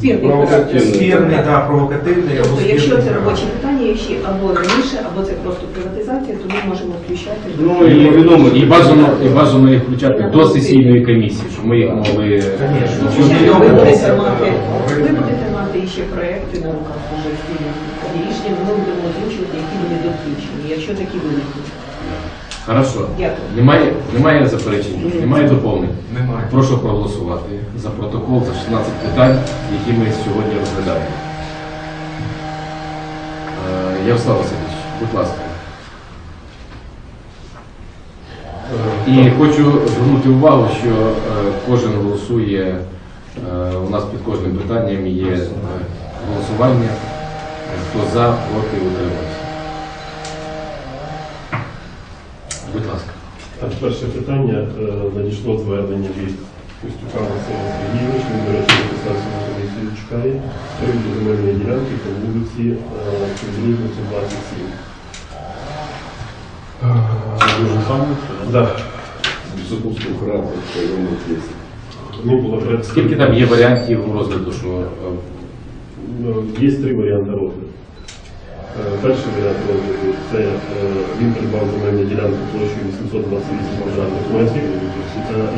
Спірний Провокативний. Спірний, да, провокативний або Тобто, якщо спірний. це робочі питання, якщо або раніше, або це просто приватизація, то ми можемо включати. Ну, І, повідомити. і бажано, і бажано їх включати до сесійної комісії, щоб ми їх могли. Конечно. ви будете мати, ви будете мати ще проекти на руках уже спільно рішення, ми будемо озвучувати, які вони доключені, якщо такі виникнуть. Хорошо. Дякую. Немає, немає заперечень, немає доповнень. Немає. Прошу проголосувати за протокол за 16 питань, які ми сьогодні розглядаємо. Е, Ярослав Васильович, будь ласка. І хочу звернути увагу, що е, кожен голосує, е, у нас під кожним питанням є е, голосування, хто за, проти, утримався. Так, перше питання е, надійшло звернення від Костюка Василя Сергійовича, він, до речі, написався на комісію чекає, приводу земельної ділянки по вулиці Кузніця 27. Дуже саме. Да. Запустив кратко, що йому є. Ну, було порядка. Скільки там є варіантів розгляду, що е, Ну, Є три варіанти розгляду. Е, Перший варіант розгляду це е, він придбав земельну ділянку площею 828 квадратних метрів,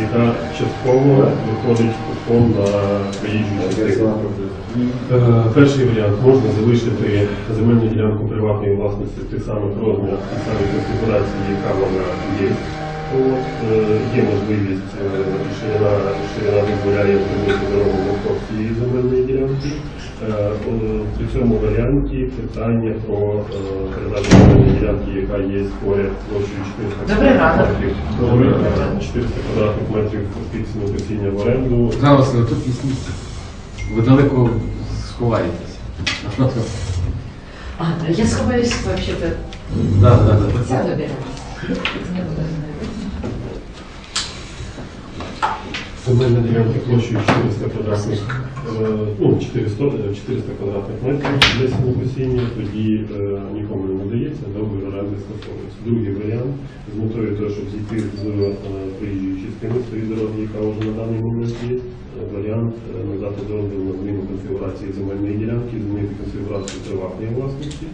яка частково виходить у фонд на проїжджу частину. Е, Перший варіант можна залишити земельну ділянку приватної власності в тих самих розмірах, в тих самих конфігурації, яка вона є. От, є можливість, ширина, дозволяє зробити дорогу навколо цієї земельної ділянки. Е, При цьому варіанті питання про е, передачу ділянки, яка є поряд площею 400 Добрий ранок. метрів, Добрий ранок. 400 квадратних метрів фіктичного постійного в оренду. Оксана Васильівна, тут. Ви далеко сховаєтесь. А, я сховаюсь вообще-то. Да, да, да. Я выбираю. Земельна ділянка площею 400 квадратних, е, ну, 400, е, 400 квадратних метрів для сінокосіння, тоді е, нікому не надається, договір оренди стосовується. Другий варіант з метою того, щоб зійти з е, проїжджої цієї дороги, яка вже на даний момент є, е, варіант е, надати дозвіл на зміну конфігурації земельної ділянки, змінити конфігурацію приватної власності.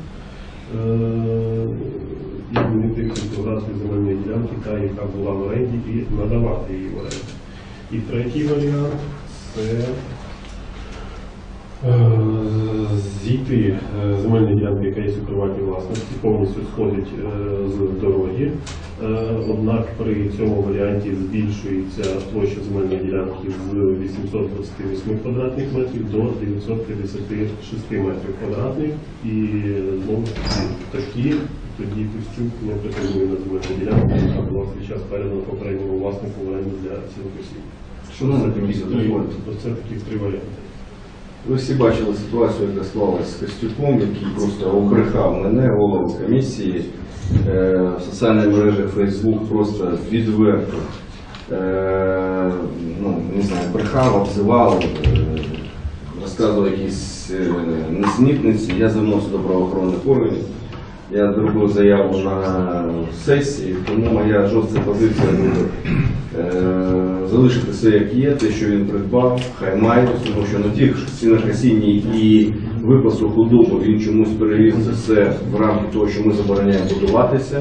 е, І змінити конфігурацію земельної ділянки, та, яка була в оренді, і надавати її в оренду. І третій варіант це е, зійти е, земельна ділянка, яка є у приватній власності, повністю сходить е, з дороги. Однак при цьому варіанті збільшується площа земельної ділянки з 828 квадратних метрів до 956 метрів квадратних. І знову такі тоді Костюк не претендує на земельну ділянку, яка була в свій час передана попередньому власнику в оренду для. Шановна комісія, дозвольте. Це такі три варіанти. Ви всі бачили ситуацію, яка склалась з Костюком, який просто обрехав мене, голову комісії. Е, в соціальній мережі Facebook просто відверто е, ну, не знаю, брехав, обзивав, е, розказував якісь е, несмітниці. Я звернувся до правоохоронних органів. Я зробив заяву на сесії, тому моя жорстка позиція буде е, залишити все як є, те, що він придбав, хай має, тому що на тих сінокосінні і випасу худобу він чомусь перевіз це все в рамки того, що ми забороняємо будуватися.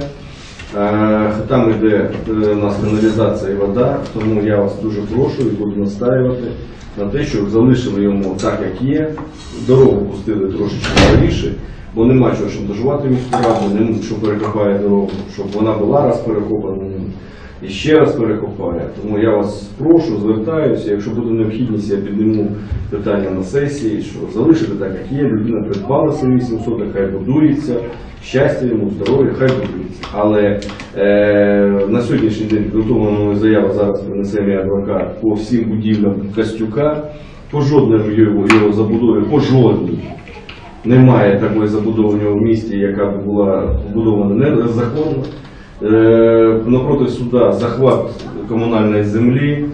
Е, Там йде е, у нас каналізація і вода, тому я вас дуже прошу і буду настаювати на те, щоб залишили йому так, як є. Дорогу пустили трошечки старіше, бо нема чого шантажувати міську раду, що перекопає дорогу, щоб вона була раз перекопана і ще раз перекопає. Тому я вас прошу, звертаюся, якщо буде необхідність, я підніму питання на сесії, що залишити так, як є, людина придбала свої 800, хай будується, щастя йому, здоров'я, хай будується. Але е, на сьогоднішній день підготовлена заява зараз принесе мій адвокат по всім будівлям Костюка, по жодному його, його забудові, по жодній. Немає такої забудови в місті, яка була побудована незаконно. Е, напроти суда захват комунальної землі,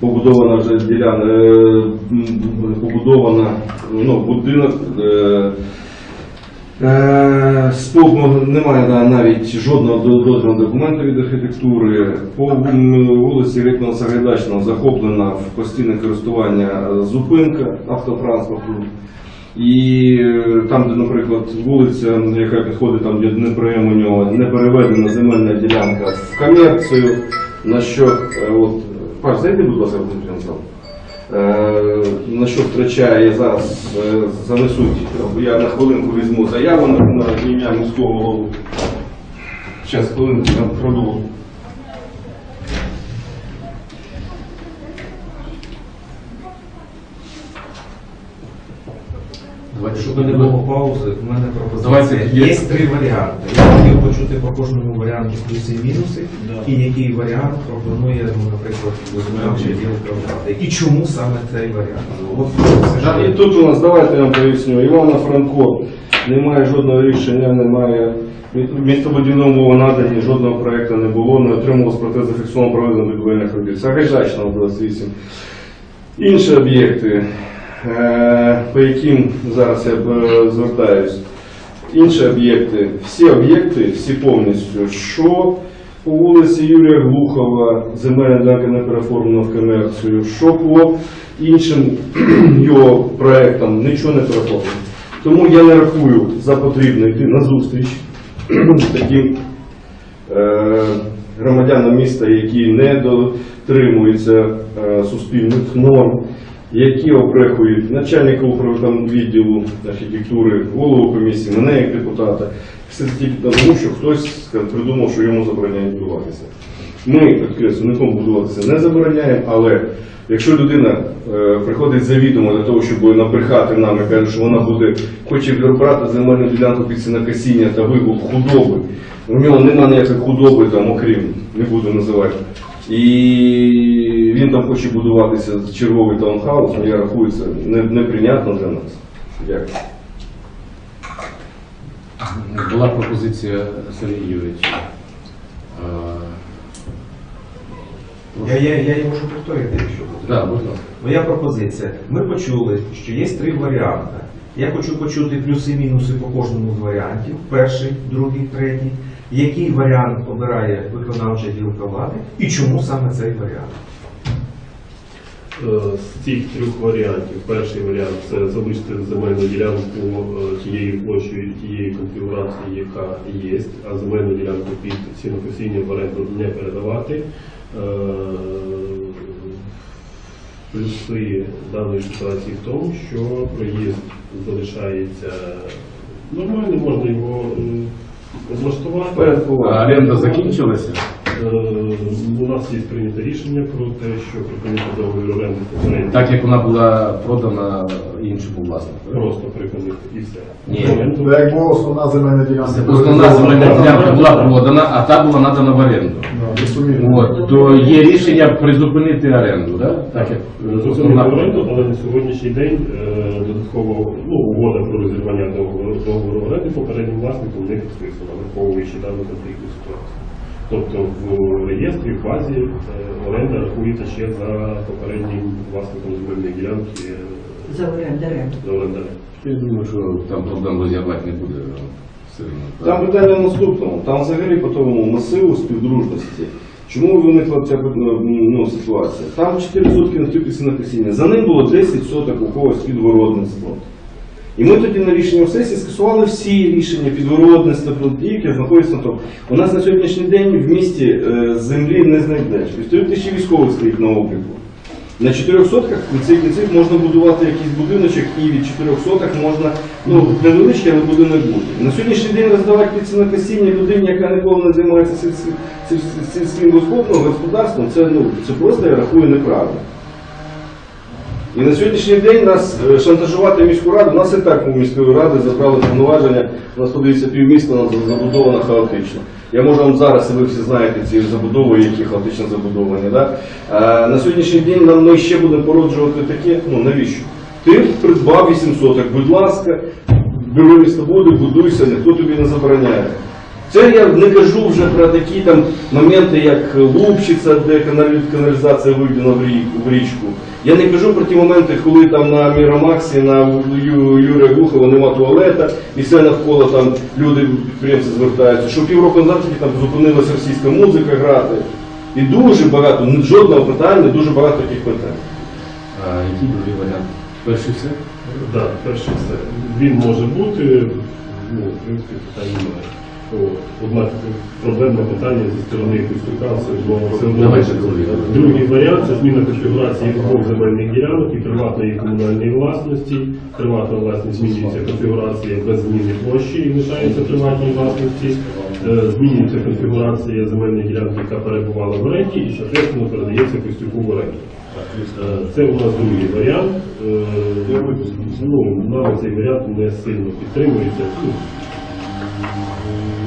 побудована вже діляна, е, побудована ну, будинок. Е, Е, немає да, навіть жодного дозвільного документу від архітектури. По вулиці Ритного Сагайдачного захоплена в постійне користування зупинка автотранспорту. І е, там, де, наприклад, вулиця, яка підходить там, де Днепрем у нього, не переведена земельна ділянка в комерцію, на що, е, от, Паш, зайди, будь ласка, конференц-зал. Е, на що втрачає зараз занесуть, я на хвилинку візьму заяву на ім'я міського голову. Зараз хвилинку я продовжу. Давайте, Щоб не було паузи, в мене пропозиція. є- Є три варіанти. Я хотів почути по кожному варіанту плюси і мінуси, і який варіант пропонує, ну, наприклад, виконавча ділка влади. І чому саме цей варіант? От це Так, І тут у нас, давайте я вам поясню, Івана Франко, немає жодного рішення, немає містобудівному надані, жодного проєкту не було, не отримувалось проте зафіксовано проведення будівельних робіт. Сагайдачного 28. Інші об'єкти, по яким зараз я е, звертаюсь, інші об'єкти, всі об'єкти, всі повністю, що по вулиці Юрія Глухова, земельна ділянка не переформлена в комерцію, що по іншим його проектам, нічого не переформлено. Тому я не рахую за потрібно йти на зустріч таким е, громадянам міста, які не дотримуються е, суспільних норм, які обрехують начальника управління відділу архітектури, голову комісії, мене як депутата. Все тільки тому, що хтось придумав, що йому забороняють будуватися. Ми, підкреслю, нікому будуватися не забороняємо, але якщо людина е, приходить завідомо для того, щоб напихати нам і каже, що вона буде, хоче брати земельну ділянку під сінокосіння та вигул худоби, у нього немає ніякої худоби там, окрім, не буду називати. І він там хоче будуватися черговий таунхаус, ну, я рахую, це неприйнятно для нас. Дякую. Була пропозиція Сергія Юрійовича. Я, я, я її можу повторити, якщо будь ласка. Моя пропозиція. Ми почули, що є три варіанти. Я хочу почути плюси-мінуси по кожному з варіантів. Перший, другий, третій. Який варіант обирає виконавча ділка влади і чому саме цей варіант? Е, З цих трьох варіантів, перший варіант це залишити земельну ділянку е, тієї площі, тієї конфігурації, яка є, а земельну ділянку під сінокосіння в оренду не передавати. Е, Плюси даної ситуації в тому, що проїзд залишається нормальним, можна його е, облаштувати. Закінчилася? Е, У нас є прийнято рішення про те, що припинити договір оренди попередньо. Так як вона була продана іншому власнику. Просто припинити і все. Ні. Ну, Як була основна земельна ділянка. Основна земельна ділянка була продана, а та була надана в оренду. Да. От, то є рішення призупинити оренду, да? так як е, основна оренду, але на сьогоднішній день е, додатково ну, угода про розірвання договору, договору оренди попереднім власником не підписана, враховуючи дану конфліктну ситуацію. Тобто в реєстрі, в базі е, оренда рахується ще за попереднім власником земельної ділянки е, За орендарем. за орендарем. Я думаю, що там проблем розірвати не буде. Там питання в наступному. Там взагалі по тому масиву співдружності. Чому виникла ця ну, ситуація? Там 4% на тюпі сінокосіння. За ним було 10 соток у когось підгородництво. І ми тоді на рішенні сесії скасували всі рішення ті, які знаходяться на тому. У нас на сьогоднішній день в місті е, землі не знайдеш. Півтори тисячі військових стоїть на обліку. На 4 сотках в кінці кінців можна будувати якийсь будиночок і від 4 соток можна, ну невеличкий, але будинок бути. На сьогоднішній день роздавати під сінокосіння людині, яка ніколи не займається сільським, господарством, це, ну, це просто я рахую неправильно. І на сьогоднішній день нас е, шантажувати міську раду, нас і так у міської ради забрали повноваження, у нас подивіться півміста, забудовано хаотично. Я можу вам зараз, і ви всі знаєте ці забудови, які хаотично забудовані. Да? А, на сьогоднішній день нам ми ще будемо породжувати таке, ну навіщо? Ти придбав 8 соток, будь ласка, бюро містобуди, будуйся, ніхто тобі не забороняє. Це я не кажу вже про такі там моменти, як Лупчиця, де каналізація виведена в річку. Я не кажу про ті моменти, коли там на Міромаксі, на Юрія Глухова нема туалета, і все навколо там люди, підприємці звертаються, що півроку назад там зупинилася російська музика грати. І дуже багато, ну, жодного питання, дуже багато таких питань. А який другий варіант? Перший все? Так, перше все. Він може бути, ну, в принципі, питань немає. Однак проблемне питання зі сторони Костюка другий. Варіант це зміна конфігурації двох земельних ділянок і приватної і комунальної власності. Приватна власність змінюється конфігурація без зміни площі і лишається приватній власності. Е, Змінюється конфігурація земельної ділянки, яка перебувала в оренді, і, соответственно, передається Костюку в оренду. Е, Це у нас другий варіант. Е, Ну, нами цей варіант не сильно підтримується.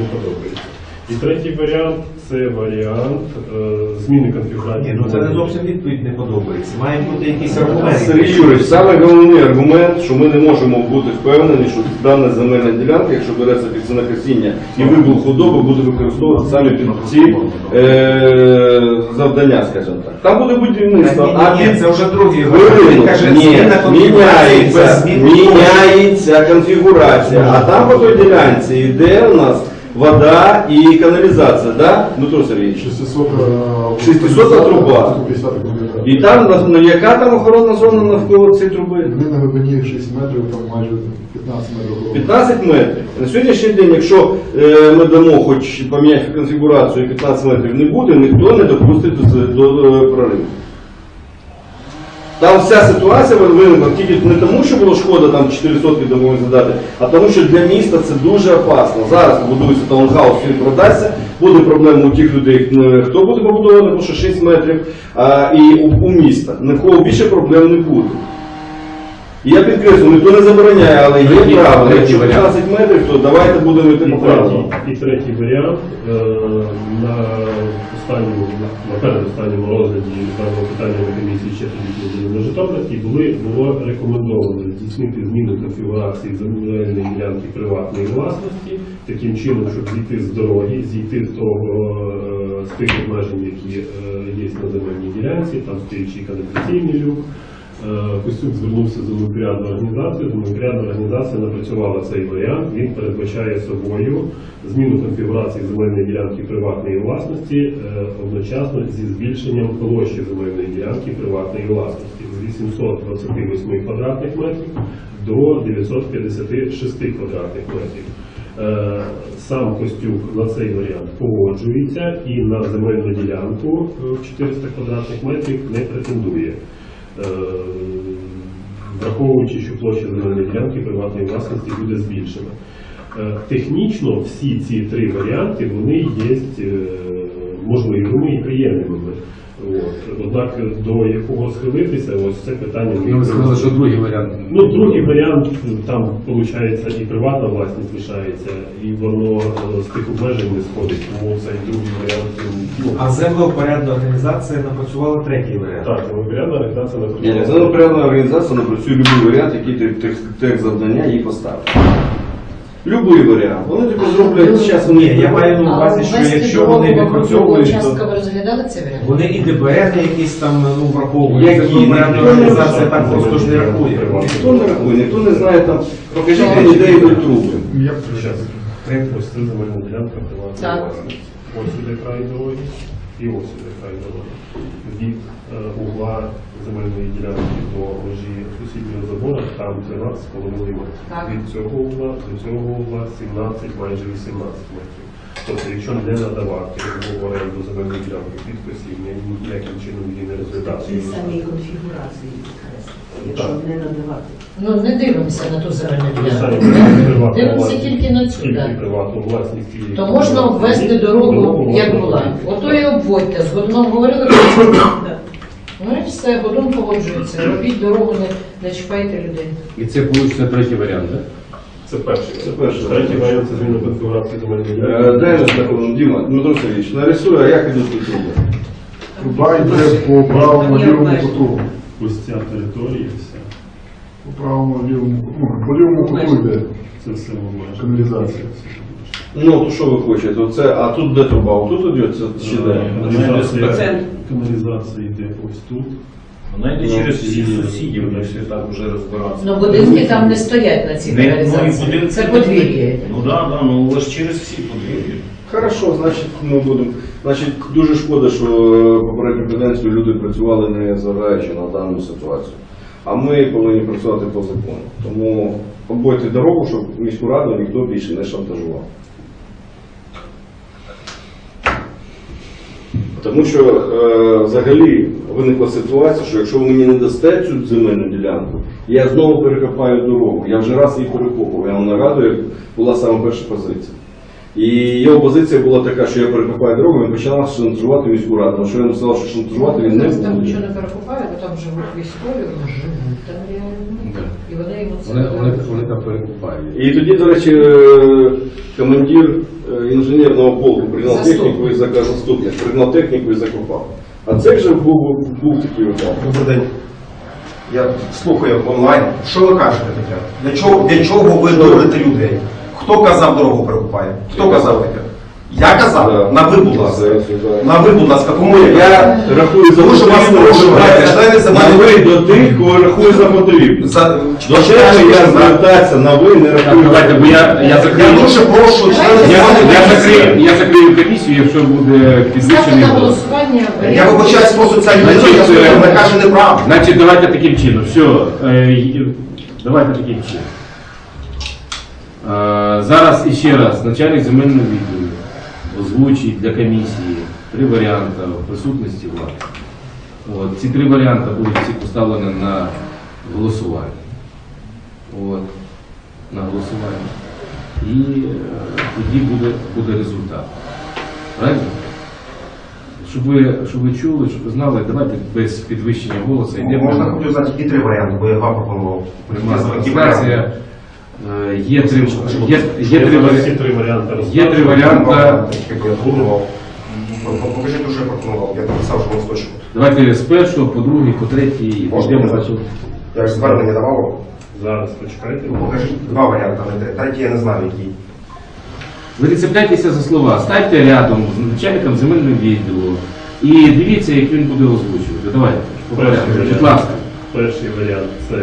Не подобається. І третій варіант це варіант е, зміни конфігурації. Ні, ну це не зовсім відповідь не подобається. Має бути якийсь аргумент. Сергій Юрійович, саме головний аргумент, що ми не можемо бути впевнені, що дана земельна ділянка, якщо береться під сінокосіння і вибух худоби, буде використовуватися саме під ці е, завдання, скажімо так. Там буде будівництво, а Ні, це вже другий варіант. Каже, ні, міняється, міняється конфігурація, а там по той ділянці йде у нас вода і каналізація, да, Дмитро Сергійович? 600 600 труба. 150. І там, на- ну, яка там охоронна зона навколо цієї труби? Вони на глибині 6 метрів, там майже 15 метрів. 15 метрів. На сьогоднішній день, якщо е, ми дамо хоч поміняти конфігурацію, і 15 метрів не буде, ніхто не допустить до, до е, прориву. Там вся ситуація виникла тільки не тому, що було шкода там 400 домових задати, а тому, що для міста це дуже опасно. Зараз будується таунхаус, він продасться, буде проблема у тих людей, е, хто буде побудований, тому що 6 метрів, а, і у, у міста. Нікого більше проблем не буде. І я підкреслю, ніхто не забороняє, але є правило. Якщо варіант. 15 метрів, то давайте будемо йти по правилам. і третій варіант е, на останньому, на передостанньому розгляді даного питання на комісії ще тоді на Житомирській, були було рекомендовано здійснити зміну конфігурації земельної ділянки приватної власності, таким чином, щоб зійти з дороги, зійти з того е, з тих обмежень, які е, є на земельній ділянці, там стоїть і каналізаційний люк. Е, Костюк звернувся з землепорядну організацію. Землепорядна організація напрацювала цей варіант. Він передбачає собою зміну конфігурації земельної ділянки приватної власності е, одночасно зі збільшенням площі земельної ділянки приватної власності з 828 квадратних метрів до 956 квадратних метрів. Е, Сам Костюк на цей варіант погоджується і на земельну ділянку в 400 квадратних метрів не претендує. Е, Враховуючи, що площа земельної ділянки приватної власності буде збільшена. Е, Технічно всі ці три варіанти вони є е, можливими і приємними. От. Однак до якого схилитися, ось це питання Ну, ви сказали, що другий варіант. Ну, другий варіант, там виходить і приватна власність лишається, і воно е, з тих обмежень не сходить, тому цей другий варіант. ну, А землеупорядна організація напрацювала третій варіант. Так, землепорядна організація Ні, ні, наприклад. Землепорядна організація напрацює будь-який варіант, який тих завдання їй поставить. Любий варіант. Вони тільки зроблять зараз. Ні, я маю на увазі, що якщо вони відпрацьовують, то розглядали цей варіант? вони і ДБР якісь там ну, враховують. Які? Землеупорядна Ніхто не організація так просто ж не рахує. Ніхто не рахує, ніхто не знає там. Покажіть мені, де йдуть труби. Я б Щас. Ось це земельна ділянка Так. Ось іде край дороги і край дороги. Від угла земельної ділянки до межі сусіднього забору там 13,5 метрів. Від цього угла до цього угла 17, майже 18 метрів. Тобто, якщо не надавати в оренду земельної ділянки під посівня, ніяким чином її не розглядати. Ті самі конфігурації якщо не надавати. Ну не дивимося на ту зелену ділянку. Дивимося тільки на цю. Тільки да. приватну власність. і- То можна обвести дорогу, як була. Ото і обводьте. З говорили, Да. ну і все, Годун погоджується. Робіть дорогу, не, не чіпайте людей. І це вийде третій варіант, так? Це перший. Це перший. Третій варіант це зміна конфігурації земельної Е, ділянки. Дай же так, Діма, Дмитро Сергійович, нарисуй, а як ідуть ті труби. Труба йде по правому лівому куту. Ось ця територія вся. По правому лівому, ну, по лівому куту йде Це все можна. каналізація. Ну, то що ви хочете? Оце, а тут де труба? Тут йде це чи де? Каналізація, Центр. каналізація йде ось тут. Вона йде Ну, через всіх сусідів, якщо так вже розбиратися. Ну будинки там не стоять на цій Не, ну, і каналізації. будинки- Це подвір'я. Ну так, да, ну але ж через всі подвір'я. Хорошо, значить, ми будемо. Значить, дуже шкода, що е, попередню каденцію люди працювали не зважаючи на дану ситуацію. А ми повинні працювати по закону. Тому обойте дорогу, щоб міську раду ніхто більше не шантажував. Тому що е, взагалі виникла ситуація, що якщо ви мені не дасте цю земельну ділянку, я знову перекопаю дорогу. Я вже раз її перекопував. Я вам нагадую, як була саме перша позиція. І його позиція була така, що я перекопаю дорогу, він почав шантажувати міську раду. Тому що я йому сказав, що шантажувати він не там буде. нічого не перекупає, бо там живуть військові, вони живуть там реально. Да. І вони йому це Вони, вони, вони там перекупають. І тоді, до речі, е, командир е, інженерного полку пригнав Заступник. техніку і заказ заступник, пригнав техніку і закопав. А це вже був, був такий етап. Добрий день. Я слухаю онлайн. Що ви кажете таке? Для чого, для чого ви дурите людей? Хто казав дорогу перекупає? Хто казав таке? Я казав? На ви, будь ласка. На ви, будь ласка, кому я? Я рахую за що вас прошу, на ви до тих, кого рахую за потрібне. За... До чого я звертатися на ви не рахую. давайте, бо я, я закрию. Я дуже прошу Я, я, закрию, я закрию комісію, якщо буде підвищений голос. Я вибачаюсь просто ця людина, яка е, вона каже неправду. Значить, давайте таким чином. Все, е, давайте таким чином. Е, зараз іще раз начальник земельного відділу озвучить для комісії три варіанти присутності влади. От, ці три варіанти будуть всі поставлені на голосування. От, на голосування. І е, тоді буде, буде результат. Правильно? Щоб ви, щоб ви чули, щоб ви знали, давайте без підвищення голосу йдемо. Можна хотів знати які три варіанти, бо я два пропонував. Е, Є три, є, є Я три, варіанти є три варіанти. Які я пропонував. Покажіть, що я пропонував. Я написав, що листочку. Давайте з першого, по другий, по третій, показати? далі. Я ж звернення давав. Зараз почекайте. Ну, Покажіть два варіанти, а не три. Третій я не знаю, який. Ви не цепляйтеся за слова, станьте рядом з начальником земельного відділу і дивіться, як він буде озвучувати. Давайте, по. Будь ласка. Перший варіант це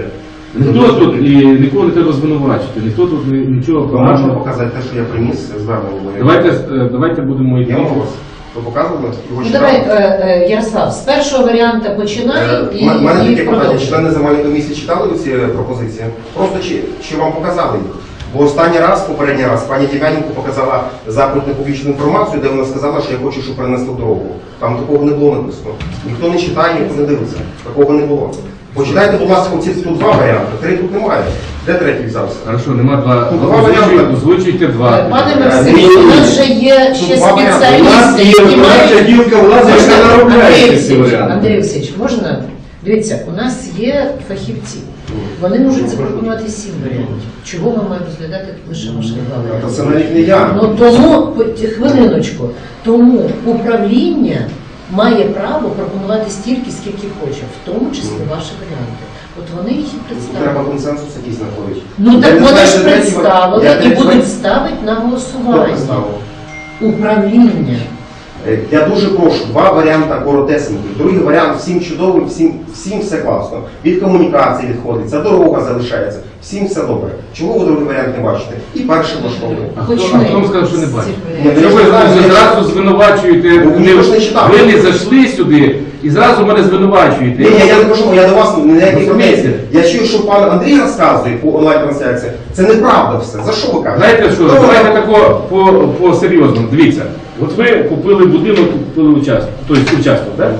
Ніхто тут і нікого не треба звинувачити, ніхто тут ні- нічого Ви можете поганого. показати те, що я приніс звернення? Давайте, е, давайте будемо йти. Я можу вас. Ви показували? Ну давай, е, е, Ярослав, з першого варіанту починай і, У мене і таке питання. продовжуй. Члени земельної комісії читали ці пропозиції? Просто чи, чи вам показали їх? Бо останній раз, попередній раз, пані Дівяненко показала запит на публічну інформацію, де вона сказала, що я хочу, щоб перенесли дорогу. Там такого не було написано. Ніхто не читає, ніхто не дивиться. Такого не було. Почитайте, будь ласка, ці тут два варіанти, три тут немає. Де третій взявся? Хорошо, нема два. Ну, два варіанти. Озвучуйте два. Пане Максим, у нас вже є ще Тут нас спеціалісти, є які мають... гілка влади, яка Можна, Андрій наробляє ці Олексійович, варіанти. Андрій Олексійович, можна? Дивіться, у нас є фахівці. Вони можуть запропонувати сім варіантів. Чого ми маємо розглядати лише Та це навіть не я. Ну тому, хвилиночку, тому управління має право пропонувати стільки, скільки хоче, в тому числі ваші варіанти. От вони їх і представили. треба консенсус якийсь знаходити. Ну так вони ж представили і будуть ставити на голосування. Управління. Е, Я дуже прошу, два варіанти коротесенькі. Другий варіант всім чудовий, всім, всім все класно. Від комунікації відходить, ця дорога залишається, всім все добре. Чому ви другий варіант не бачите? І перший влаштовує. А хто, вам сказав, що не варіантів. ну, ви зразу звинувачуєте, Ну, не читав. ви не зайшли сюди і зразу мене звинувачуєте. Ні, я не кажу, я до вас ніякі Розумієте? Я чую, що пан Андрій розказує по онлайн-трансляції. Це неправда все. За що ви кажете? Знаєте що, давайте тако по, по серйозному. Дивіться, от ви купили будинок, купили участок, тобто участок, так?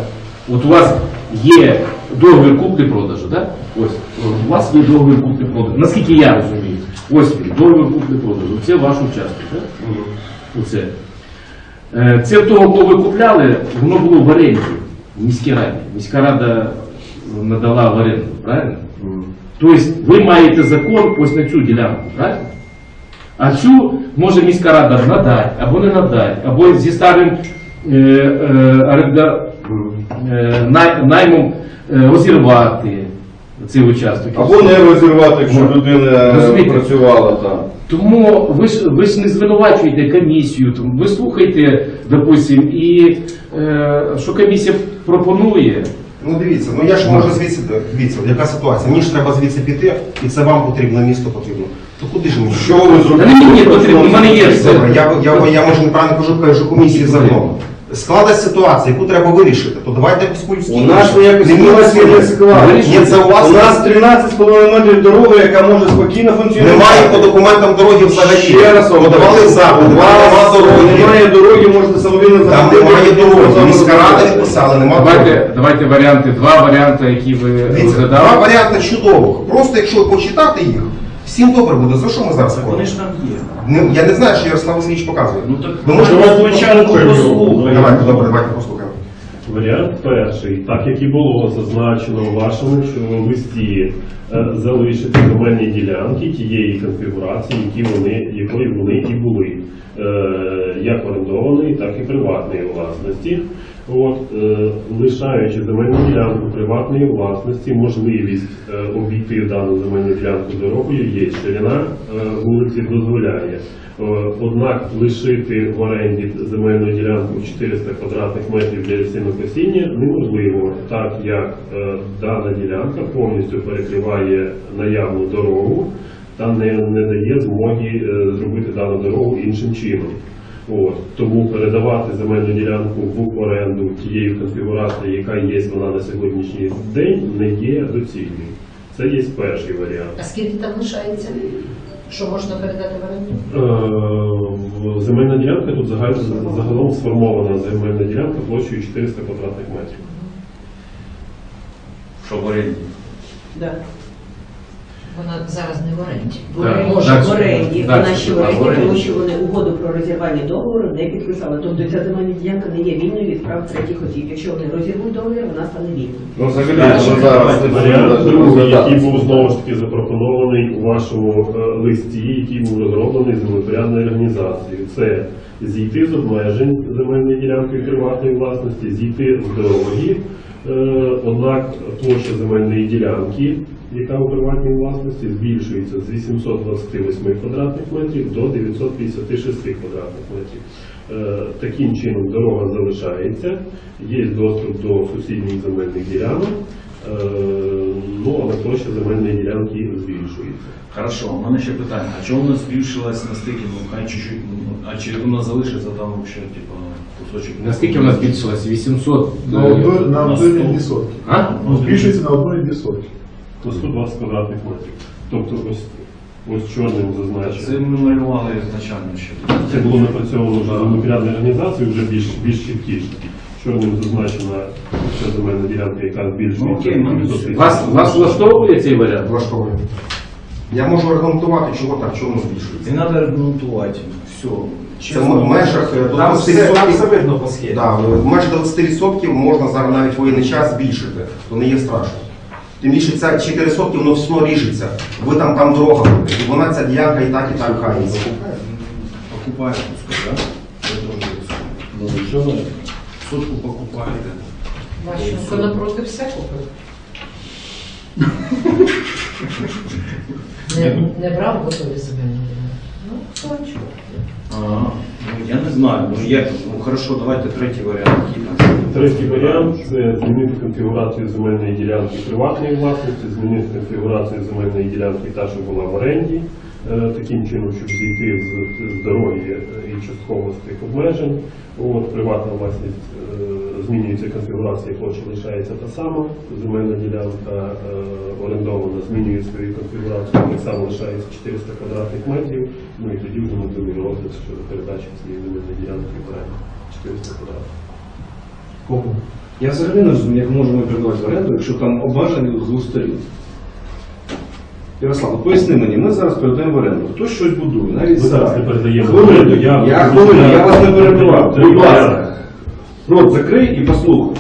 От у вас є договір купли-продажу, так? Ось, у вас є договір купли-продажу. Наскільки я розумію, ось він, договір купли-продажу. Це ваш участок, так? Оце. Е, Це в того, кого ви купляли, воно було в оренді в міській раді. Міська рада надала в оренду, правильно? Тобто ви маєте закон ось на цю ділянку, правильно? А цю може міська рада надати або не надати, або зі старим е, е, е, най- наймом е, розірвати. цей участок. Або не розірвати, якщо Ну, людина розумієте? працювала там. Тому ви ж ви ж не звинувачуєте комісію, тому ви слухайте, допустим, і е, що комісія пропонує. Ну дивіться, ну я ж можу звідси дивіться, яка ситуація. Мені ж треба звідси піти, і це вам потрібно, місто потрібно. То куди ж мені? Що ви Та зробили? не мені потрібно, в мене є все. Добре, я, я, я може неправильно кажу, кажу комісії загалом. Складається ситуація, яку треба вирішити, то давайте якось. У нас ніякої Не ситуації не складно. Ні, це у вас У нас 13,5 метрів дороги, яка може спокійно функціонувати. немає по документам дороги взагалі. Ще раз вам подавали кажу, запит, нема дороги. Немає дороги, можете самовільно Там заходити. немає дороги. Міська рада не писала, немає дороги. Давайте, давайте варіанти, два варіанти, які ви Дивіться, два розглядали. варіанти чудових. Просто якщо почитати їх, всім добре буде. За що ми зараз Так вони ж там є. Не- Я не знаю, що Ярослав Васильович показує. Ну так Ви можете давайте спочатку послухаємо. Давайте, добре, давайте послухаємо. Варіант перший, так як і було зазначено в вашому що листі, е, залишити земельні ділянки тієї конфігурації, які вони, якої вони і були, е, як орендованої, так і приватної власності. От, е, лишаючи земельну ділянку приватної власності, можливість е, обійти дану земельну ділянку дорогою є. Ширина е, вулиці дозволяє. Е, Однак лишити в оренді земельну ділянку 400 квадратних метрів для лісинокосіння неможливо, так як е, дана ділянка повністю перекриває наявну дорогу та не, не дає змоги е, зробити дану дорогу іншим чином. От. Тому передавати земельну ділянку в оренду тієї конфігурації, яка є вона на сьогоднішній день, не є доцільною. Це є перший варіант. А скільки там лишається? Що можна передати в оренду? Е, Земельна ділянка тут загалом, загалом сформована земельна ділянка площею 400 квадратних метрів. Що в оренді? Да. Вона зараз не в оренді. В Може, Так, в оренді, так, вона ще в так, оренді, оренді. тому що вони угоду про розірвання договору не підписали. Тобто ця земельна ділянка не є вільною від прав третіх осіб. Якщо вони розірвуть договір, вона стане вільною. Ну, взагалі, Так, що зараз Варіант другий, який був знову ж таки запропонований у вашому е, листі, який був розроблений землепорядною організацією. Це зійти з обмежень земельної ділянки приватної власності, зійти з дороги. Е, Однак площа земельної ділянки, яка у приватній власності, збільшується з 828 квадратних метрів до 956 квадратних метрів. Е, Таким чином дорога залишається, є доступ до сусідніх земельних ділянок, е, ну але площа земельної ділянки збільшується. Хорошо, у мене ще питання. А чому вона збільшилась настільки, ну хай чуть-чуть, ну, а чи вона залишиться там взагалі, типу, кусочок? Наскільки вона збільшилась? 800? На одну, на на одну і сто. дві сотки. А? Ну, збільшується на одну і дві сотки. До 120 квадратних метрів. Тобто ось, ось чорним зазначено. Це ми малювали ізначально ще. Це було напрацьовано вже землепорядною організацією, вже більш, більш чіткіше. Чорним зазначена ця земельна ділянка, яка збільшується. Ну, окей, ну, Вас, вас влаштовує цей варіант? Влаштовує. Я можу аргументувати, чого так, чого збільшується. Не треба аргументувати. Все. Це в межах е, до Там 20%. все видно по схемі. Да, в межах 20% можна зараз навіть воєнний час збільшити, то не є страшно. Тим більше ця 4% воно все одно ріжеться. Ви там там дорога. І вона ця ділянка і так, і так хається. Це дуже кусок. Ну нічого, сотку покупаєте. Ващенко напроти все купив. Не, не брав готові земельні ділянки. Ну, бачу. Ага. Ну, я не знаю, ну як, ну хорошо, давайте третій варіант. Який там? Третій варіант це змінити конфігурацію земельної ділянки приватної власності, змінити конфігурацію земельної ділянки та, що була в оренді, е, таким чином, щоб зійти з, дороги і частково з тих обмежень. От, приватна власність е, змінюється конфігурація, площа лишається та сама. Земельна ділянка е, орендована змінює свою конфігурацію, так само лишається 400 квадратних метрів. Ну і тоді вже можливий розгляд щодо передачі цієї земельної ділянки в оренду 400 квадратів. Кому? Я взагалі не розумію, як можемо передавати в оренду, якщо там обмеження з двох сторін. Ярослав, ну поясни мені, ми зараз передаємо в оренду. Хтось щось будує, навіть Ми зараз не в оренду, я- я хвилину, я вас не перебивав. Будь ласка. Рот закрий і послухай.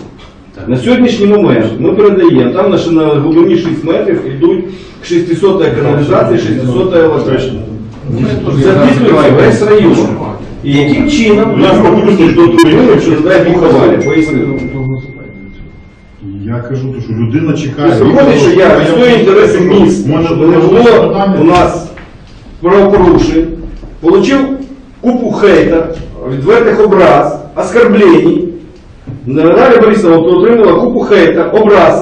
На сьогоднішній момент ми передаємо, там на, ш- на глибині 6 метрів йдуть 600 каналізація, 600 електрична. Це підтримує весь район. І яким чином у нас допустить до району, якщо Бог аварія? Я кажу, що людина чекає. Тобто виходить, що я відстоюю інтереси Мене не було у нас правопорушень, отримав купу хейта, відвертих образ, оскорблень. Наталя Борисовна отримала купу хейта, образ,